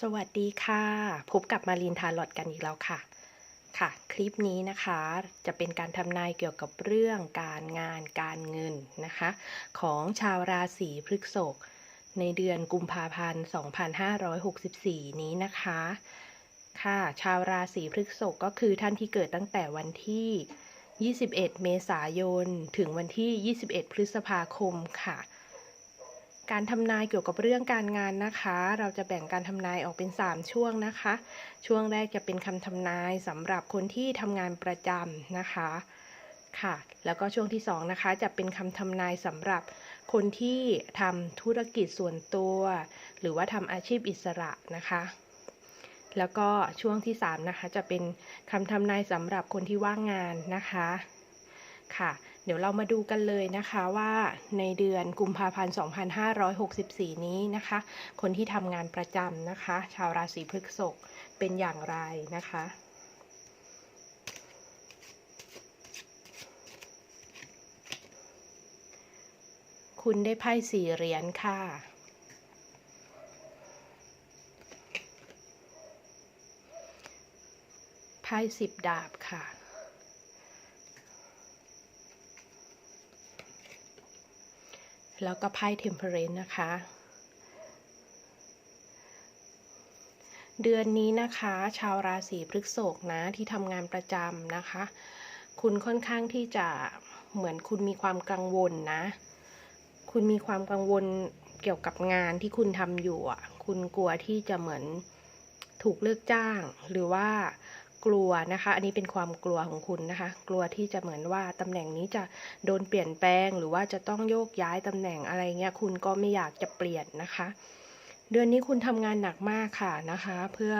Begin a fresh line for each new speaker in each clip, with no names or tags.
สวัสดีค่ะ พบกับมารินทาร์ลอตกันอีกแล้วค่ะ ค่ะ คลิปนี้นะคะจะเป็นการทำนายเกี่ยวกับเรื่องการงานการเงินนะคะ ของชาวราศีพฤษภในเดือนกุมภาพันธ์ 2564 นี้นะคะ ค่ะ ชาวราศีพฤษภก็คือท่านที่เกิดตั้งแต่วันที่ 21 เมษายน ถึงวันที่ 21 พฤษภาคมค่ะ การทำนายเกี่ยวกับเรื่องการงานนะคะ เราจะแบ่งการทำนายออกเป็น 3 ช่วงนะคะ ช่วงแรกจะเป็นคำทำนายสำหรับคนที่ทำงานประจำนะคะค่ะ แล้วก็ช่วงที่2นะคะจะเป็นคำทำนายสำหรับคนที่ทำธุรกิจส่วนตัว หรือว่าทำอาชีพอิสระนะคะ แล้วก็ช่วงที่3นะคะจะเป็นคำทำนายสำหรับคนที่ว่างงานนะคะค่ะ เดี๋ยวเรามาดูกันเลยนะคะว่าในเดือนกุมภาพันธ์ 2564 นี้นะคะ คนที่ทำงานประจำนะคะ ชาวราศีพฤษภเป็นอย่างไรนะคะ คุณได้ไพ่สี่เหรียญค่ะไพ่สิบดาบค่ะ แล้วก็ไพ่เทมเพลนนะคะ เดือนนี้นะคะ ชาวราศีพฤษภนะที่ทำงานประจำนะคะ คุณค่อนข้างที่จะเหมือนคุณมีความกังวลนะ คุณมีความกังวลเกี่ยวกับงานที่คุณทำอยู่อะ คุณกลัวที่จะเหมือนถูกเลิกจ้าง หรือว่า กลัวนะคะ อันนี้เป็นความกลัวของคุณนะคะ กลัวที่จะเหมือนว่าตำแหน่งนี้จะโดนเปลี่ยนแปลง หรือว่าจะต้องโยกย้ายตำแหน่งอะไรเงี้ยคุณก็ไม่อยากจะเปลี่ยนนะคะ เดือนนี้คุณทำงานหนักมากค่ะนะคะ เพื่อ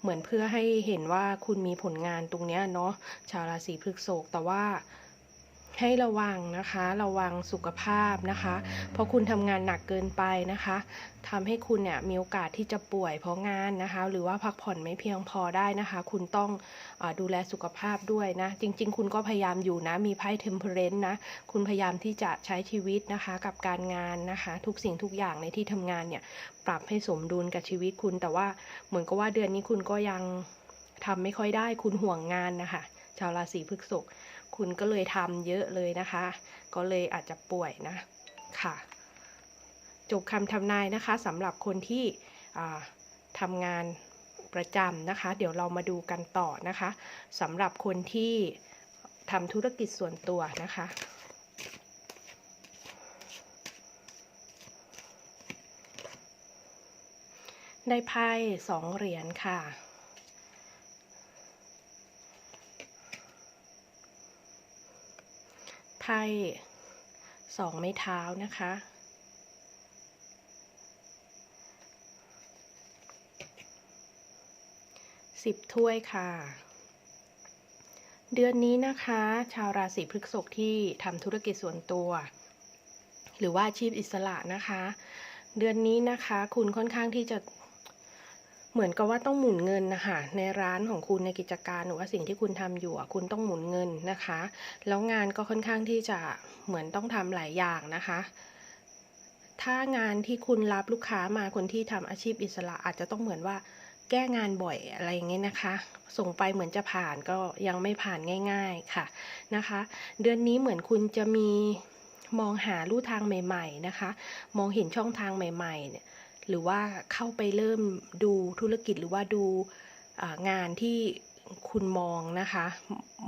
เหมือนเพื่อให้เห็นว่าคุณมีผลงานตรงเนี้ยเนาะชาวราศีพฤษภแต่ว่า ให้ระวังนะคะ ระวังสุขภาพนะคะ เพราะคุณทำงานหนักเกินไปนะคะ ทำให้คุณเนี่ยมีโอกาสที่จะป่วยเพราะงานนะคะ หรือว่าพักผ่อนไม่เพียงพอได้นะคะ คุณต้องอดูแลสุขภาพด้วยนะ จริง ๆ คุณก็พยายามอยู่นะ มีไพ่เทมเพลนนะ คุณพยายามที่จะใช้ชีวิตนะคะ กับการงานนะคะ ทุกสิ่งทุกอย่างในที่ทำงานเนี่ย ปรับให้สมดุลกับชีวิตคุณ แต่ว่าเหมือนกับว่าเดือนนี้คุณก็ยังทำไม่ค่อยได้ คุณห่วงงานนะคะ ชาวราศีพฤษภ คุณก็เลยทำเยอะเลยนะคะ ก็เลยอาจจะป่วยนะค่ะ จบคำทำนายนะคะสำหรับคนที่ทำงานประจำนะคะ เดี๋ยวเรามาดูกันต่อนะคะสำหรับคนที่ทำธุรกิจส่วนตัวนะคะได้ไพ่สองเหรียญค่ะ ไพ่สองไม้เท้านะคะ สิบถ้วยค่ะ เดือนนี้นะคะ ชาวราศีพฤษภที่ทำธุรกิจส่วนตัว หรือว่าอาชีพอิสระนะคะ เดือนนี้นะคะ คุณค่อนข้างที่จะ เหมือนกับว่าต้องหมุนเงินนะคะในร้านของคุณในกิจการหรือว่าสิ่งที่คุณทำอยู่คุณต้องหมุนเงินนะคะ แล้วงานก็ค่อนข้างที่จะเหมือนต้องทำหลายอย่างนะคะ ถ้างานที่คุณรับลูกค้ามาคนที่ทำอาชีพอิสระอาจจะต้องเหมือนว่าแก้งานบ่อยอะไรอย่างเงี้ยนะคะ ส่งไปเหมือนจะผ่านก็ยังไม่ผ่านง่าย ๆค่ะนะคะ เดือนนี้เหมือนคุณจะมีมองหาลู่ทางใหม่ ๆนะคะ มองเห็นช่องทางใหม่ๆเนี่ย หรือว่าเข้าไปเริ่มดูธุรกิจหรือว่าดูงานที่คุณมองนะคะ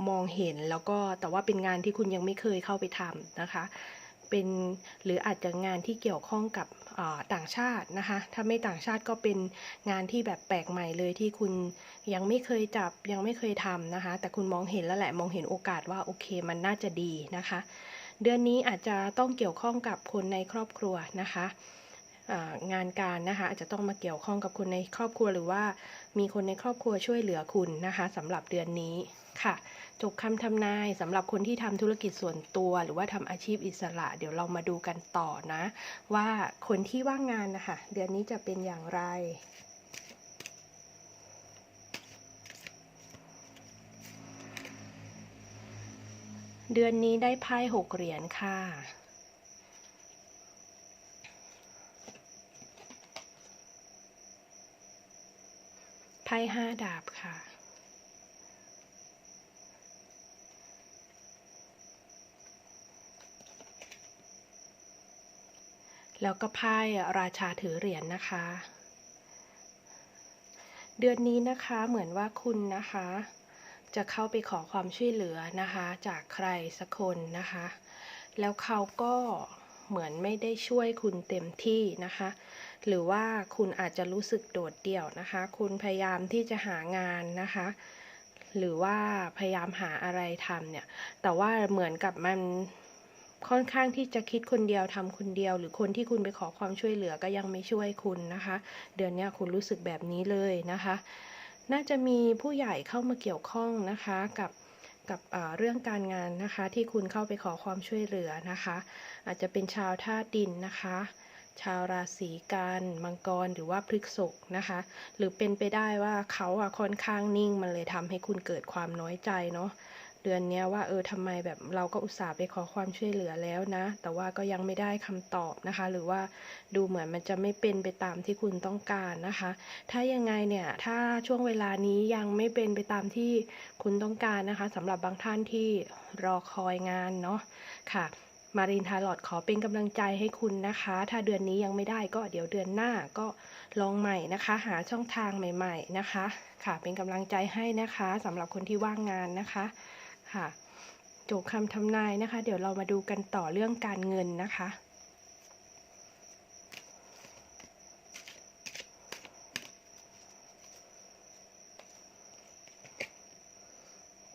มองเห็นแล้วก็แต่ว่าเป็นงานที่คุณยังไม่เคยเข้าไปทำนะคะ เป็นหรืออาจจะงานที่เกี่ยวข้องกับต่างชาตินะคะ ถ้าไม่ต่างชาติก็เป็นงานที่แบบแปลกใหม่เลยที่คุณยังไม่เคยจับยังไม่เคยทำนะคะ แต่คุณมองเห็นแล้วแหละมองเห็นโอกาสว่าโอเคมันน่าจะดีนะคะ เดือนนี้อาจจะต้องเกี่ยวข้องกับคนในครอบครัวนะคะ งานการนะคะอาจจะต้องมาเกี่ยวข้องกับคนในครอบครัวหรือว่ามีคนในครอบครัวช่วยเหลือคุณนะคะสำหรับเดือนนี้ค่ะจบคำทำนายสำหรับคนที่ทำธุรกิจส่วนตัว หรือว่าทำอาชีพอิสระ เดี๋ยวเรามาดูกันต่อนะ ว่าคนที่ว่างงานนะคะเดือนนี้จะเป็นอย่างไรเดือนนี้ได้ไพ่หกเหรียญค่ะ พ่ห้าดาบค่ะ แล้วก็ไพ่ราชาถือเหรียญนะคะ เดือนนี้นะคะเหมือนว่าคุณนะคะ จะเข้าไปขอความช่วยเหลือนะคะ จากใครสักคนนะคะ แล้วเขาก็เหมือนไม่ได้ช่วยคุณเต็มที่นะคะ หรือว่าคุณอาจจะรู้สึกโดดเดี่ยวนะคะ คุณพยายามที่จะหางานนะคะ หรือว่าพยายามหาอะไรทำเนี่ย แต่ว่าเหมือนกับมันค่อนข้างที่จะคิดคนเดียวทำคนเดียว หรือคนที่คุณไปขอความช่วยเหลือก็ยังไม่ช่วยคุณนะคะ เดือนนี้คุณรู้สึกแบบนี้เลยนะคะ น่าจะมีผู้ใหญ่เข้ามาเกี่ยวข้องนะคะกับกับเอ่อเรื่องการงานนะคะที่คุณเข้าไปขอความช่วยเหลือนะคะ อาจจะเป็นชาวธาตุดินนะคะ ชาวราศีกันมังกรหรือว่าพฤกษกนะคะ หรือเป็นไปได้ว่าเขาอะค่อนข้างนิ่งมันเลยทำให้คุณเกิดความน้อยใจเนาะเดือนนี้ว่าเออทำไมแบบเราก็อุตส่าห์ไปขอความช่วยเหลือแล้วนะ แต่ว่าก็ยังไม่ได้คำตอบนะคะ หรือว่าดูเหมือนมันจะไม่เป็นไปตามที่คุณต้องการนะคะ ถ้ายังไงเนี่ยถ้าช่วงเวลานี้ยังไม่เป็นไปตามที่คุณต้องการนะคะสำหรับบางท่านที่รอคอยงานเนาะค่ะ มารินทาร์ลอดขอเป็นกำลังใจให้คุณนะคะ ถ้าเดือนนี้ยังไม่ได้ก็เดี๋ยวเดือนหน้าก็ลองใหม่นะคะ หาช่องทางใหม่ ๆนะคะ ค่ะ เป็นกำลังใจให้นะคะสำหรับคนที่ว่างงานนะคะ ค่ะจบคำทำนายนะคะ เดี๋ยวเรามาดูกันต่อเรื่องการเงินนะคะ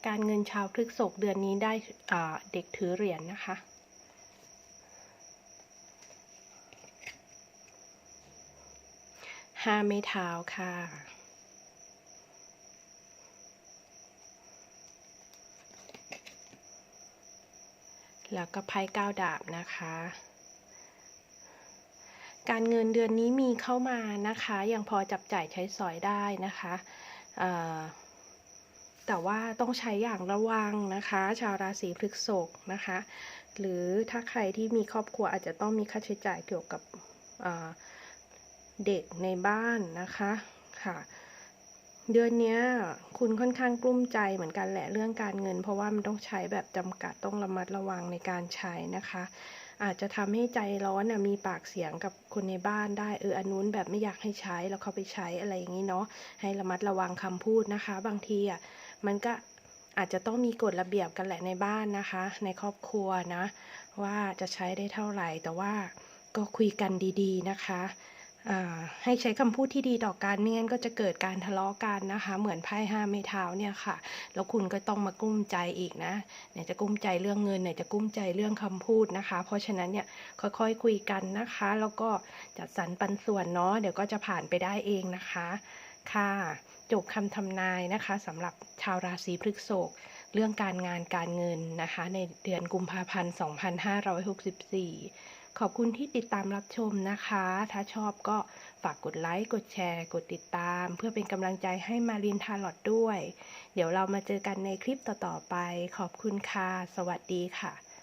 การเงินชาวพฤกษกเดือนนี้ได้เด็กถือเหรียญนะคะ ห้าไม้เท้าค่ะ แล้วก็ไพ่เก้าดาบนะคะ การเงินเดือนนี้มีเข้ามานะคะ ยังพอจับจ่ายใช้สอยได้นะคะแต่ว่าต้องใช้อย่างระวังนะคะ ชาวราศีพฤษภนะคะ หรือถ้าใครที่มีครอบครัวอาจจะต้องมีค่าใช้จ่ายเกี่ยวกับ เด็กในบ้านนะคะค่ะ เดือนนี้คุณค่อนข้างกลุ้มใจเหมือนกันแหละเรื่องการเงิน เพราะว่ามันต้องใช้แบบจำกัดต้องระมัดระวังในการใช้นะคะ อาจจะทำให้ใจร้อนนะมีปากเสียงกับคนในบ้านได้เอออันนู้นแบบไม่อยากให้ใช้แล้วเขาไปใช้อะไรอย่างนี้เนาะให้ระมัดระวังคำพูดนะคะ บางทีอะมันก็อาจจะต้องมีกฎระเบียบกันแหละในบ้านนะคะ ในครอบครัวนะ ว่าจะใช้ได้เท่าไหร่แต่ว่าก็คุยกันดี ๆ นะคะ ให้ใช้คำพูดที่ดีต่อกันไม่งั้นก็จะเกิดการทะเลาะกันนะคะ เหมือนไพ่ห้าไม้เท้าเนี่ยค่ะ แล้วคุณก็ต้องมากุ้มใจอีกนะไหนจะกุ้มใจเรื่องเงินไหนจะกุ้มใจเรื่องคำพูดนะคะ เพราะฉะนั้นเนี่ยค่อยๆคุยกันนะคะ แล้วก็จัดสรรปันส่วนเนาะเดี๋ยวก็จะผ่านไปได้เองนะคะค่ะจบคำทำนายนะคะสำหรับชาวราศีพฤษภเรื่องการงานการเงินนะคะ ในเดือนกุมภาพันธ์ 2564 ขอบคุณที่ติดตามรับชมนะคะ ถ้าชอบก็ฝากกดไลค์ กดแชร์ กดติดตาม เพื่อเป็นกำลังใจให้มารินทาลอดด้วย เดี๋ยวเรามาเจอกันในคลิปต่อๆไป ขอบคุณค่ะ สวัสดีค่ะ